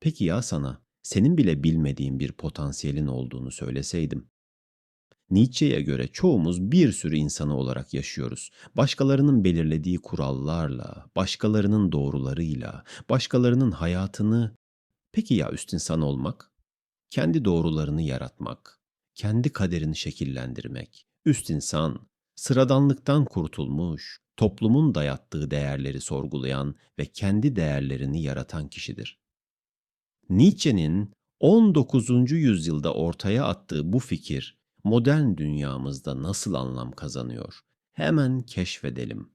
Peki ya sana senin bile bilmediğin bir potansiyelin olduğunu söyleseydim? Nietzsche'ye göre çoğumuz bir sürü insanı olarak yaşıyoruz. Başkalarının belirlediği kurallarla, başkalarının doğrularıyla, başkalarının hayatını Peki ya üst insan olmak? Kendi doğrularını yaratmak, kendi kaderini şekillendirmek. Üst insan, sıradanlıktan kurtulmuş, toplumun dayattığı değerleri sorgulayan ve kendi değerlerini yaratan kişidir. Nietzsche'nin 19. yüzyılda ortaya attığı bu fikir modern dünyamızda nasıl anlam kazanıyor? Hemen keşfedelim.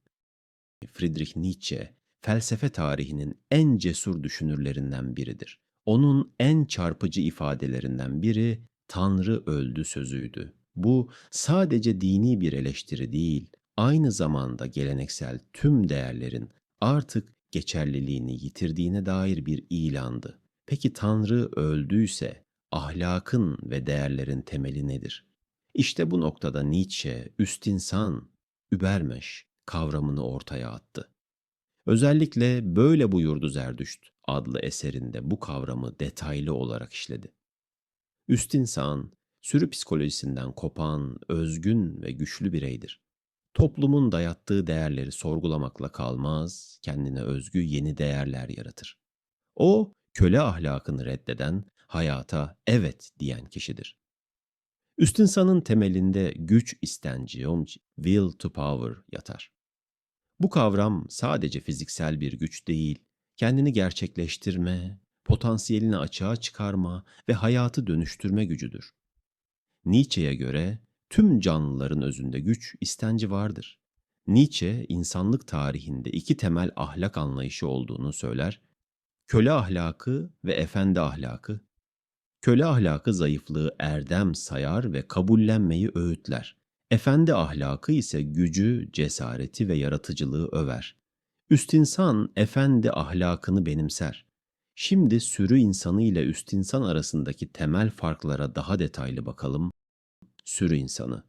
Friedrich Nietzsche felsefe tarihinin en cesur düşünürlerinden biridir. Onun en çarpıcı ifadelerinden biri Tanrı öldü sözüydü. Bu sadece dini bir eleştiri değil, aynı zamanda geleneksel tüm değerlerin artık geçerliliğini yitirdiğine dair bir ilandı. Peki Tanrı öldüyse ahlakın ve değerlerin temeli nedir? İşte bu noktada Nietzsche üst insan, Übermensch kavramını ortaya attı. Özellikle böyle buyurdu Zerdüşt adlı eserinde bu kavramı detaylı olarak işledi. Üst insan, sürü psikolojisinden kopan, özgün ve güçlü bireydir. Toplumun dayattığı değerleri sorgulamakla kalmaz, kendine özgü yeni değerler yaratır. O, köle ahlakını reddeden, hayata evet diyen kişidir. Üst insanın temelinde güç istenci, will to power yatar. Bu kavram sadece fiziksel bir güç değil, kendini gerçekleştirme, potansiyelini açığa çıkarma ve hayatı dönüştürme gücüdür. Nietzsche'ye göre tüm canlıların özünde güç, istenci vardır. Nietzsche, insanlık tarihinde iki temel ahlak anlayışı olduğunu söyler. Köle ahlakı ve efendi ahlakı. Köle ahlakı zayıflığı erdem sayar ve kabullenmeyi öğütler. Efendi ahlakı ise gücü, cesareti ve yaratıcılığı över. Üst insan efendi ahlakını benimser. Şimdi sürü insanı ile üst insan arasındaki temel farklara daha detaylı bakalım. Sürü insanı.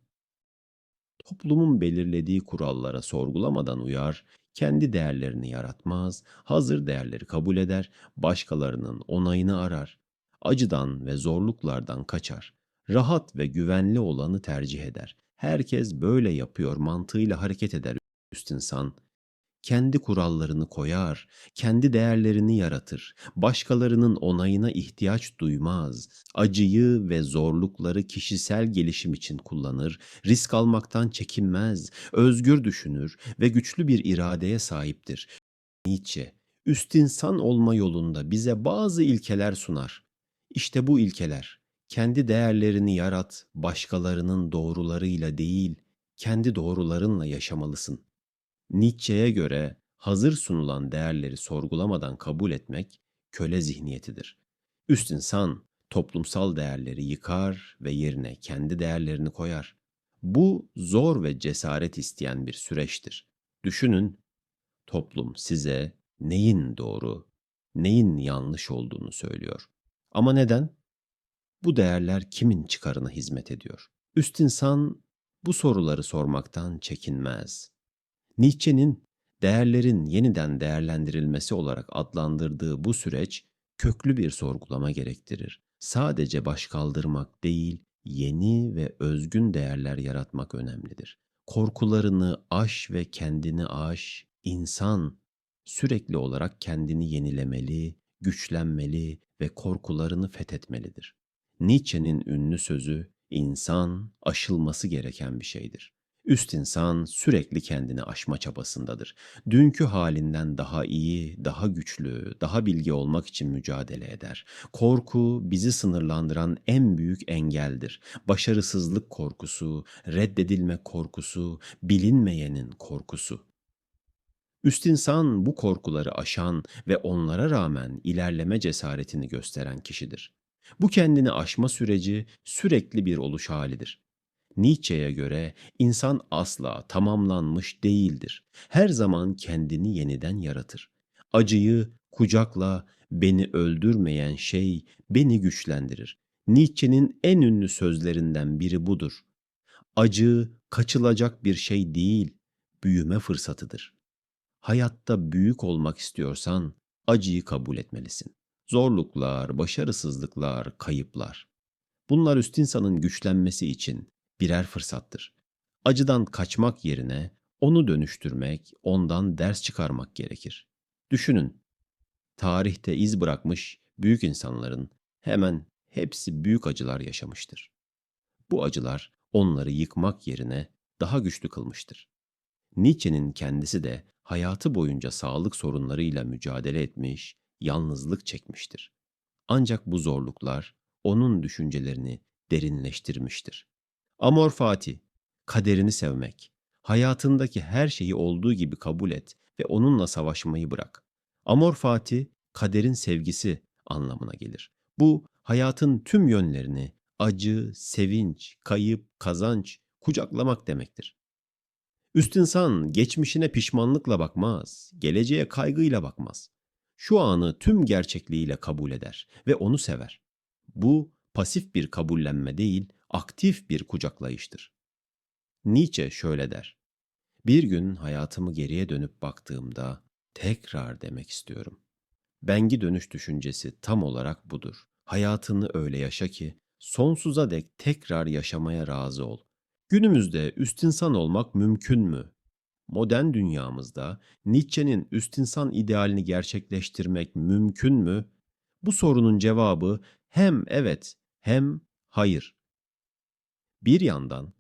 Toplumun belirlediği kurallara sorgulamadan uyar, kendi değerlerini yaratmaz, hazır değerleri kabul eder, başkalarının onayını arar. Acıdan ve zorluklardan kaçar. Rahat ve güvenli olanı tercih eder. Herkes böyle yapıyor mantığıyla hareket eder üst insan kendi kurallarını koyar, kendi değerlerini yaratır, başkalarının onayına ihtiyaç duymaz, acıyı ve zorlukları kişisel gelişim için kullanır, risk almaktan çekinmez, özgür düşünür ve güçlü bir iradeye sahiptir. Nietzsche, üst insan olma yolunda bize bazı ilkeler sunar. İşte bu ilkeler, kendi değerlerini yarat, başkalarının doğrularıyla değil, kendi doğrularınla yaşamalısın. Nietzsche'ye göre hazır sunulan değerleri sorgulamadan kabul etmek köle zihniyetidir. Üst insan toplumsal değerleri yıkar ve yerine kendi değerlerini koyar. Bu zor ve cesaret isteyen bir süreçtir. Düşünün, toplum size neyin doğru, neyin yanlış olduğunu söylüyor. Ama neden? Bu değerler kimin çıkarına hizmet ediyor? Üst insan bu soruları sormaktan çekinmez. Nietzsche'nin değerlerin yeniden değerlendirilmesi olarak adlandırdığı bu süreç köklü bir sorgulama gerektirir. Sadece baş kaldırmak değil, yeni ve özgün değerler yaratmak önemlidir. Korkularını aş ve kendini aş, insan sürekli olarak kendini yenilemeli, güçlenmeli ve korkularını fethetmelidir. Nietzsche'nin ünlü sözü, insan aşılması gereken bir şeydir. Üst insan sürekli kendini aşma çabasındadır. Dünkü halinden daha iyi, daha güçlü, daha bilgi olmak için mücadele eder. Korku bizi sınırlandıran en büyük engeldir. Başarısızlık korkusu, reddedilme korkusu, bilinmeyenin korkusu. Üst insan bu korkuları aşan ve onlara rağmen ilerleme cesaretini gösteren kişidir. Bu kendini aşma süreci sürekli bir oluş halidir. Nietzsche'ye göre insan asla tamamlanmış değildir. Her zaman kendini yeniden yaratır. Acıyı kucakla beni öldürmeyen şey beni güçlendirir. Nietzsche'nin en ünlü sözlerinden biri budur. Acı kaçılacak bir şey değil, büyüme fırsatıdır. Hayatta büyük olmak istiyorsan acıyı kabul etmelisin. Zorluklar, başarısızlıklar, kayıplar. Bunlar üst insanın güçlenmesi için birer fırsattır. Acıdan kaçmak yerine onu dönüştürmek, ondan ders çıkarmak gerekir. Düşünün, tarihte iz bırakmış büyük insanların hemen hepsi büyük acılar yaşamıştır. Bu acılar onları yıkmak yerine daha güçlü kılmıştır. Nietzsche'nin kendisi de hayatı boyunca sağlık sorunlarıyla mücadele etmiş, yalnızlık çekmiştir. Ancak bu zorluklar onun düşüncelerini derinleştirmiştir. Amor Fati, kaderini sevmek, hayatındaki her şeyi olduğu gibi kabul et ve onunla savaşmayı bırak. Amor Fati, kaderin sevgisi anlamına gelir. Bu, hayatın tüm yönlerini, acı, sevinç, kayıp, kazanç, kucaklamak demektir. Üst insan geçmişine pişmanlıkla bakmaz, geleceğe kaygıyla bakmaz. Şu anı tüm gerçekliğiyle kabul eder ve onu sever. Bu pasif bir kabullenme değil, aktif bir kucaklayıştır. Nietzsche şöyle der. Bir gün hayatımı geriye dönüp baktığımda tekrar demek istiyorum. Bengi dönüş düşüncesi tam olarak budur. Hayatını öyle yaşa ki sonsuza dek tekrar yaşamaya razı ol. Günümüzde üst insan olmak mümkün mü? Modern dünyamızda Nietzsche'nin üst insan idealini gerçekleştirmek mümkün mü? Bu sorunun cevabı hem evet hem hayır. Bir yandan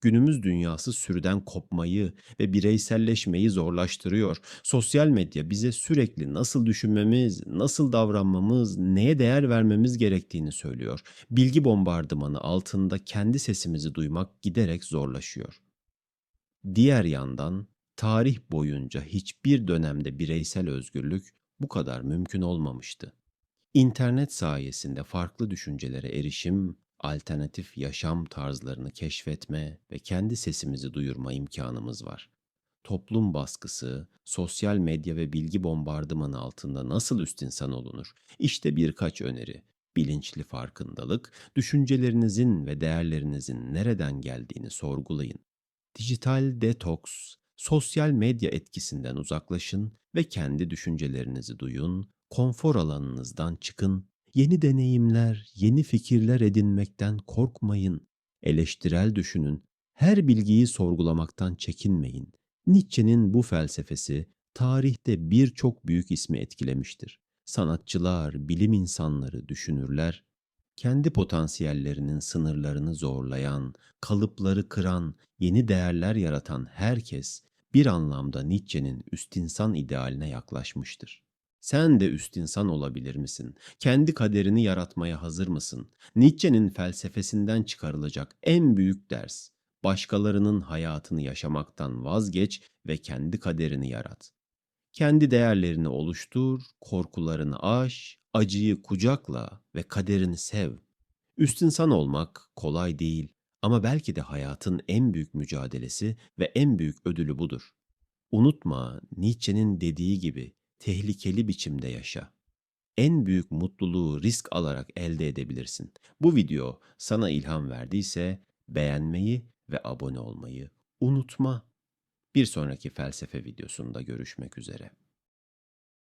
günümüz dünyası sürüden kopmayı ve bireyselleşmeyi zorlaştırıyor. Sosyal medya bize sürekli nasıl düşünmemiz, nasıl davranmamız, neye değer vermemiz gerektiğini söylüyor. Bilgi bombardımanı altında kendi sesimizi duymak giderek zorlaşıyor. Diğer yandan tarih boyunca hiçbir dönemde bireysel özgürlük bu kadar mümkün olmamıştı. İnternet sayesinde farklı düşüncelere erişim, alternatif yaşam tarzlarını keşfetme ve kendi sesimizi duyurma imkanımız var. Toplum baskısı, sosyal medya ve bilgi bombardımanı altında nasıl üst insan olunur? İşte birkaç öneri. Bilinçli farkındalık, düşüncelerinizin ve değerlerinizin nereden geldiğini sorgulayın. Dijital detoks, sosyal medya etkisinden uzaklaşın ve kendi düşüncelerinizi duyun, konfor alanınızdan çıkın Yeni deneyimler, yeni fikirler edinmekten korkmayın. Eleştirel düşünün. Her bilgiyi sorgulamaktan çekinmeyin. Nietzsche'nin bu felsefesi tarihte birçok büyük ismi etkilemiştir. Sanatçılar, bilim insanları, düşünürler, kendi potansiyellerinin sınırlarını zorlayan, kalıpları kıran, yeni değerler yaratan herkes bir anlamda Nietzsche'nin üst insan idealine yaklaşmıştır. Sen de üst insan olabilir misin? Kendi kaderini yaratmaya hazır mısın? Nietzsche'nin felsefesinden çıkarılacak en büyük ders, başkalarının hayatını yaşamaktan vazgeç ve kendi kaderini yarat. Kendi değerlerini oluştur, korkularını aş, acıyı kucakla ve kaderini sev. Üst insan olmak kolay değil ama belki de hayatın en büyük mücadelesi ve en büyük ödülü budur. Unutma Nietzsche'nin dediği gibi tehlikeli biçimde yaşa. En büyük mutluluğu risk alarak elde edebilirsin. Bu video sana ilham verdiyse beğenmeyi ve abone olmayı unutma. Bir sonraki felsefe videosunda görüşmek üzere.